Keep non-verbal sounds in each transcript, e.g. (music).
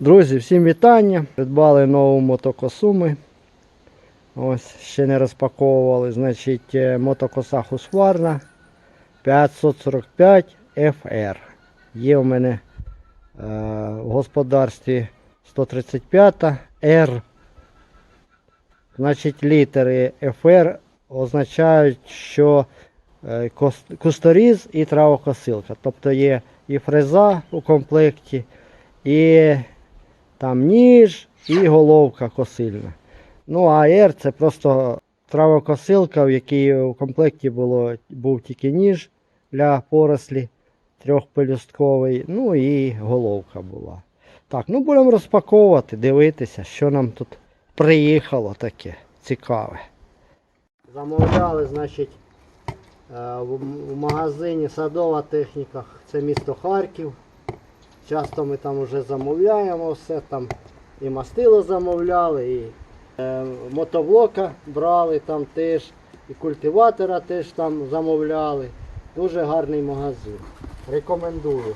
Друзі, всім вітання. Придбали нову мотокосу ми. Ось, ще не розпаковували. Значить, е, мотокоса Husqvarna 545 FR. Є у мене е, в господарстві 135 R. Значить, літери FR означають, що е, кусторіз і травокосилка. Тобто є і фреза у комплекті, і там ніж і головка косильна. Ну, а R це просто травокосилка, в якій у комплекті було, був тільки ніж для порослі трьохпелюстковий, ну і головка була. Так, ну будемо розпаковувати, дивитися, що нам тут приїхало таке цікаве. Замовляли, значить, е, в в магазині садова техніка, це місто Харків. Часто ми там вже замовляємо все, там і мастило замовляли, і е, мотоблока брали там теж, і культиватора теж там замовляли. Дуже гарний магазин. Рекомендую.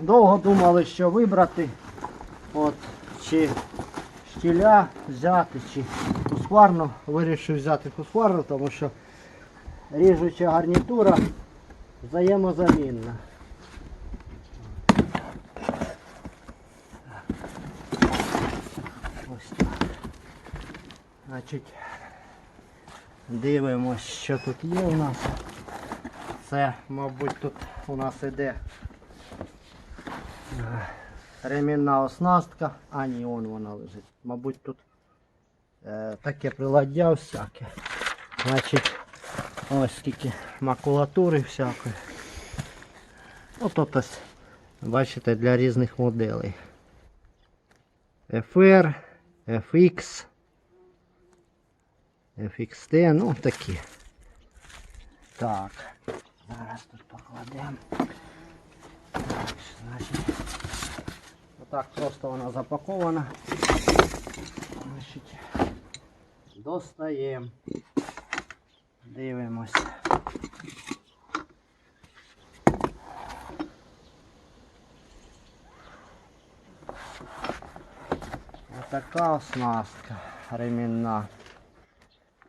Довго думали, що вибрати. От, чи штіля взяти, чи кускварну. Вирішив взяти кускварну, тому що ріжуча гарнітура взаємозамінна. Ось так. Значить, дивимось, що тут є у нас. Це, мабуть, тут у нас іде е, ремінна оснастка. А, ні, он вона лежить. Мабуть, тут таке приладдя всяке. Значить, ось скільки макулатури всякої. Ну, тут ось, бачите, для різних моделей. FR, FX, FXT, ну такі. Так, зараз тут покладемо. Так, значить, отак просто вона запакована. Значить, достаємо. Дивимось. Отака оснастка ремінна.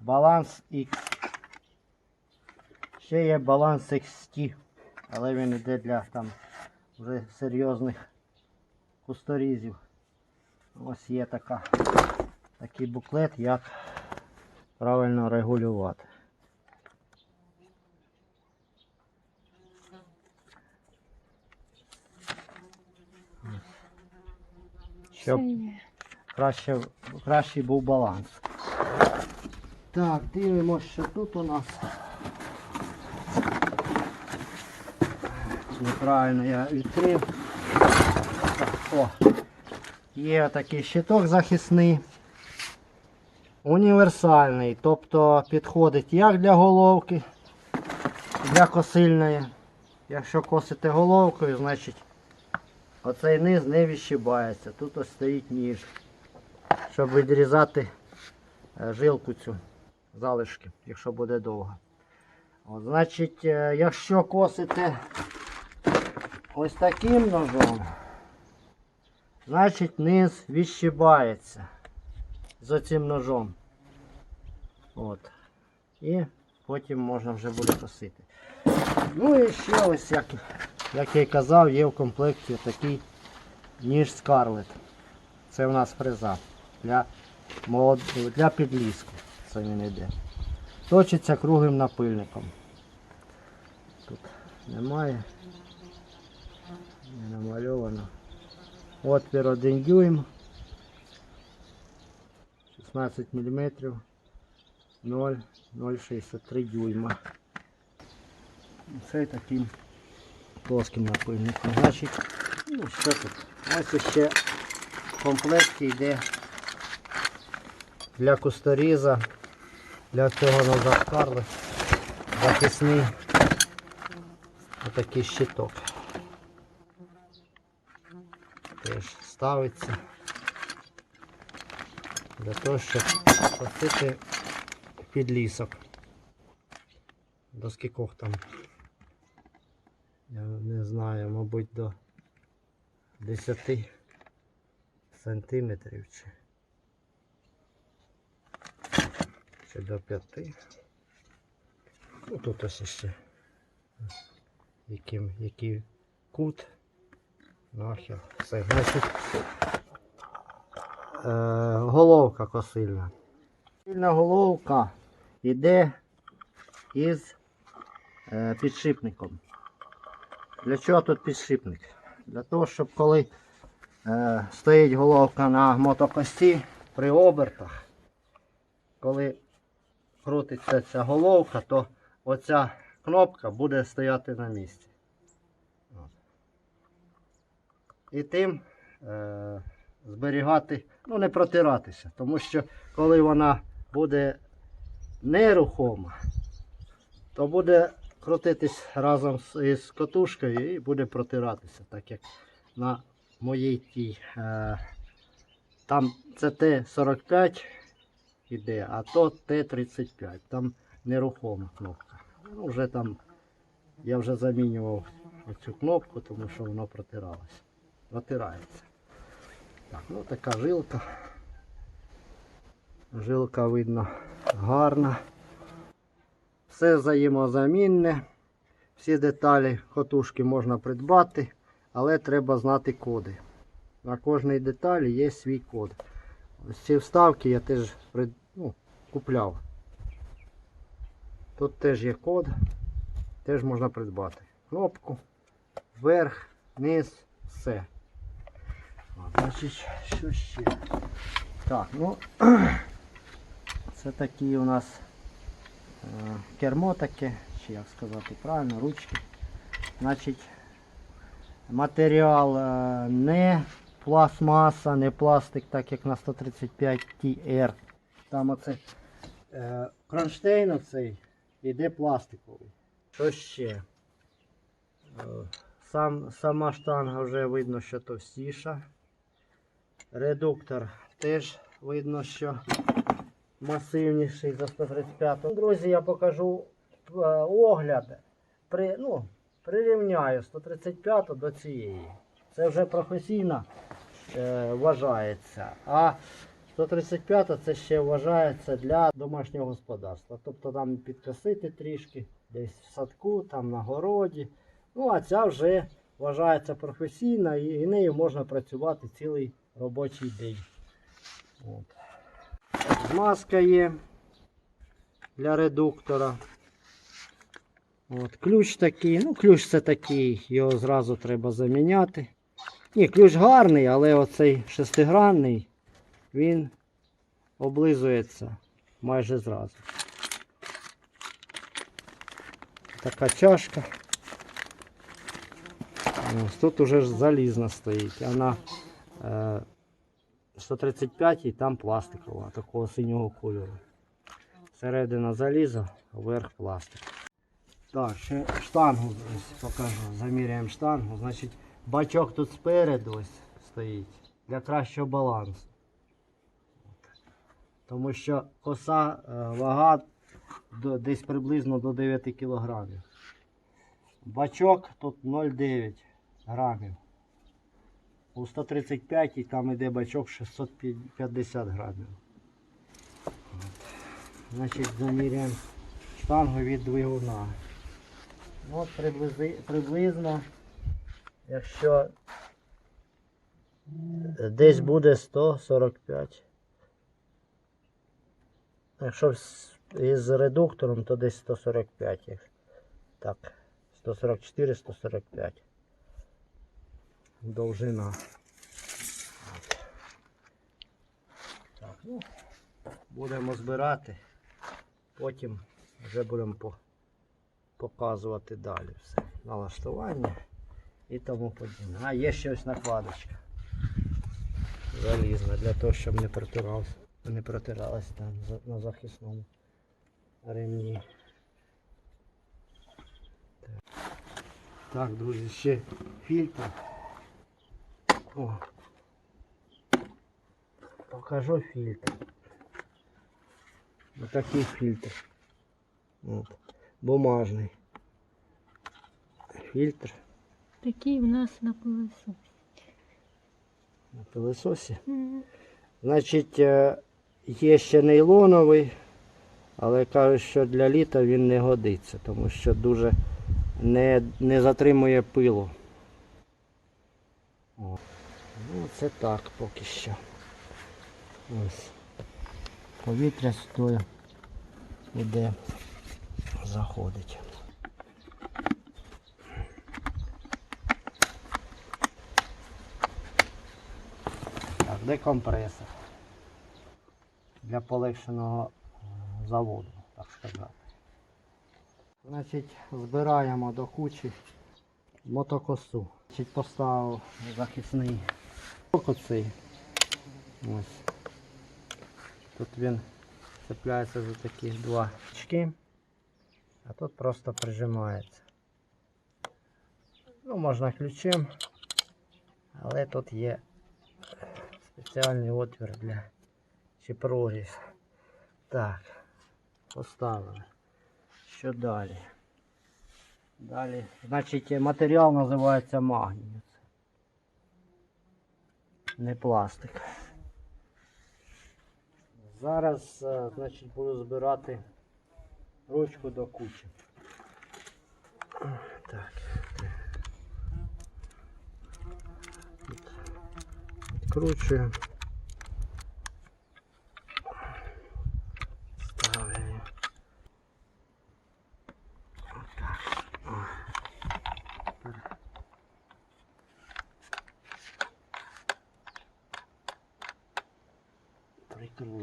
Баланс X. Ще є баланс XT, але він йде для там вже серйозних кусторізів. Ось є така, такий буклет, як правильно регулювати. Щоб краще, кращий був баланс. Так, дивимося, що тут у нас. Неправильно я відкрив. Так, о, є такий щиток захисний. Універсальний, тобто підходить як для головки, для косильної. Якщо косите головкою, значить оцей низ не відщибається. Тут ось стоїть ніж, щоб відрізати е, жилку цю залишки, якщо буде довго. От, значить, е, якщо косите ось таким ножом, значить низ відщибається з оцим ножом. От. І потім можна вже буде косити. Ну і ще ось, як, як я й казав, є в комплекті такий ніж Scarlett. Це у нас фреза для, молод... для підліску. Це він йде. Точиться круглим напильником. Тут немає. Не намальовано. Отвір 1 дюйм. 16 мм. 0, 0,63 дюйма. Це таким плоским напильником. Значить, ну що тут? Ось ще в комплекті йде для кусторіза, для цього ножа Скарлет захисний отакий щиток. Теж ставиться для того, щоб косити підлісок. до скількох там. Я не знаю, мабуть, до 10 сантиметрів чи, чи до 5. Ну тут ось ще яким, який кут. Нахер. Все. Значить, головка косильна. Косильна головка йде із е, підшипником. Для чого тут підшипник? Для того, щоб коли е, стоїть головка на мотокості при обертах, коли крутиться ця головка, то оця кнопка буде стояти на місці. І тим е, зберігати, ну не протиратися, тому що коли вона буде нерухома, то буде крутитись разом з, катушкою і буде протиратися, так як на моїй тій. Е, там це Т-45 іде, а то Т-35. Там нерухома кнопка. Ну, вже там я вже замінював цю кнопку, тому що воно протиралося. Протирається. Так, ну така жилка. Жилка видно гарна. Все взаємозамінне. Всі деталі котушки можна придбати, але треба знати коди. На кожній деталі є свій код. Ось ці вставки я теж ну, купляв. Тут теж є код, теж можна придбати. Кнопку, вверх, низ, все. Значить, що ще? Так, ну (clears throat) це такі у нас е, кермо таке, чи як сказати правильно, ручки. Значить, матеріал е, не пластмаса, не пластик, так як на 135 TR. Там оце е, кронштейн оцей іде пластиковий. Що ще? Сам, сама штанга вже видно, що товстіша. Редуктор теж видно, що масивніший за 135. Ну, Друзі, я покажу е, огляд. При, ну, прирівняю 135 до цієї. Це вже професійно е, вважається. А 135 це ще вважається для домашнього господарства. Тобто там підкосити трішки, десь в садку, там на городі. Ну, а ця вже вважається професійна і, і нею можна працювати цілий робочий день. От. Змазка є для редуктора. От, ключ такий, ну ключ це такий, його зразу треба заміняти. Ні, ключ гарний, але оцей шестигранний, він облизується майже зразу. Така чашка. Ось тут уже залізна стоїть. Вона е, 135 і там пластикова, такого синього кольору. Середина заліза, верх пластик. Так, ще штангу ось покажу. Заміряємо штангу. Значить, бачок тут спереду ось стоїть для кращого балансу. Тому що коса е, вага десь приблизно до 9 кг. Бачок тут 0,9 грамів. У 135 і там іде бачок 650 грамів. Значить, заміряємо штангу від двигуна. От приблизи, приблизно, якщо десь буде 145. Якщо із редуктором, то десь 145. Так, 144-145. Довжина. Так, ну, будемо збирати. Потім вже будемо по, показувати далі все. Налаштування і тому подібне. А, є ще ось накладочка. Залізна для того, щоб не протирався, не протиралась там на захисному ремні. Так. Так, друзі, ще фільтр. О. Покажу фільтр. Отакий фільтр. От. бумажний. Фільтр Такий в нас на пилососі. на пилососі. Мгм. Значить, е, є ще нейлоновий, але кажуть, що для літа він не годиться, тому що дуже не, не затримує пилу. О. Ну, це так поки що. Ось. Повітря сюди буде заходить. Так, де компресор? Для полегшеного заводу, так сказати. Значить, збираємо до кучі мотокосу. Значить, поставив захисний оцей. Ось. Тут він цепляється за такі два очки, а тут просто прижимається. Ну, можна ключем, але тут є спеціальний отвір для чи. Так, поставили. Що далі? Далі, значить, матеріал називається магній. Не пластик. Зараз, е, значить, буду збирати ручку до кучі. Так. Відкручую. Ставлю. Отак. О. Тепер.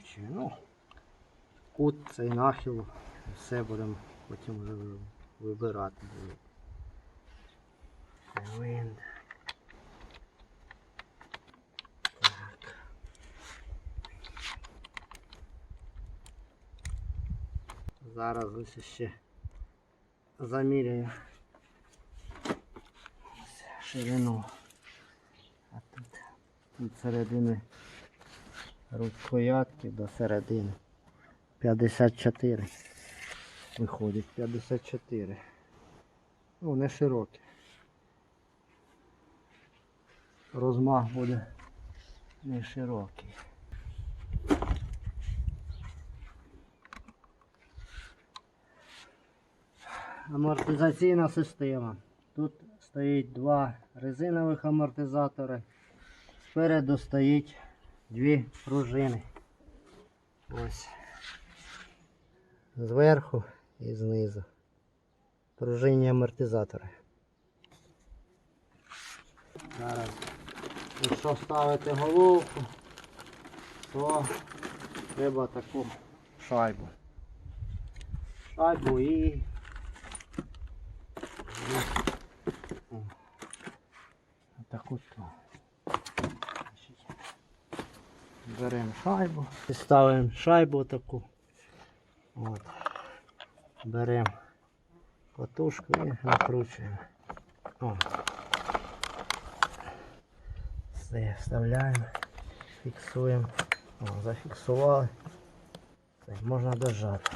Прикручую. Ну, кут цей нахил, все будемо потім вже вибирати. Зараз ось ще заміряю ширину. А тут від середини рукоятки до середини. 54. Виходить 54. Ну, не широкий. Розмах буде не широкий. Амортизаційна система. Тут стоїть два резинових амортизатори. Спереду стоїть дві пружини. Ось. Зверху і знизу. Пружинні амортизатори. Зараз, якщо ставити головку, то треба таку шайбу. Шайбу і таку то. Значить, Беремо шайбу ставимо шайбу таку. От. Беремо катушку і накручуємо. Все, вставляємо, фіксуємо. О, зафіксували. Все, можна дожати.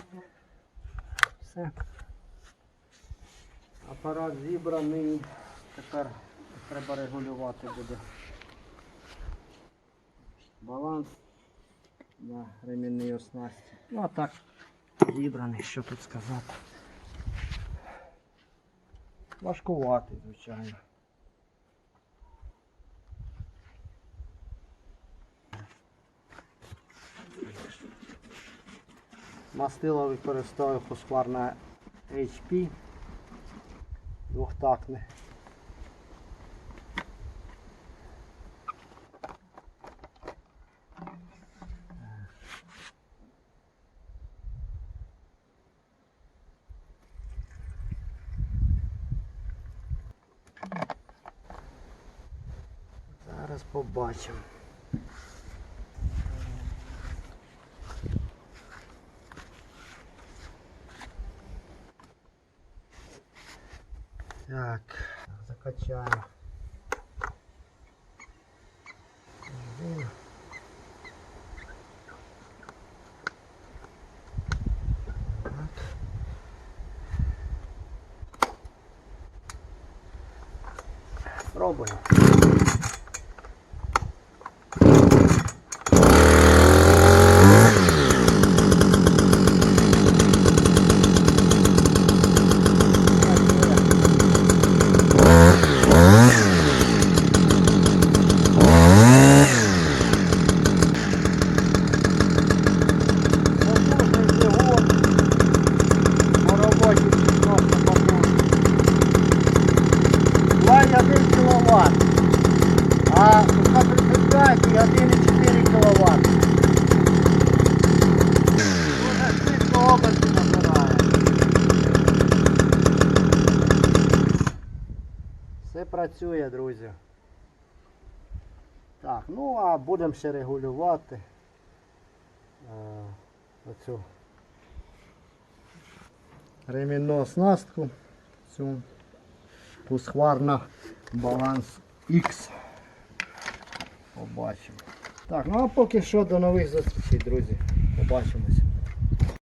Все. Апарат зібраний. Тепер треба регулювати буде баланс на ремінній оснасті. Ну а так зібраний, що тут сказати. Важкуватий, звичайно. Мастило використовую хускварне HP двохтактне. бачимо. Так, закачаємо. Пробуємо. Працює, друзі. Так, ну а будемо ще регулювати е, оцю ремінну оснастку. Цю Husqvarna баланс X. Побачимо. Так, ну а поки що до нових зустрічей, друзі. Побачимося.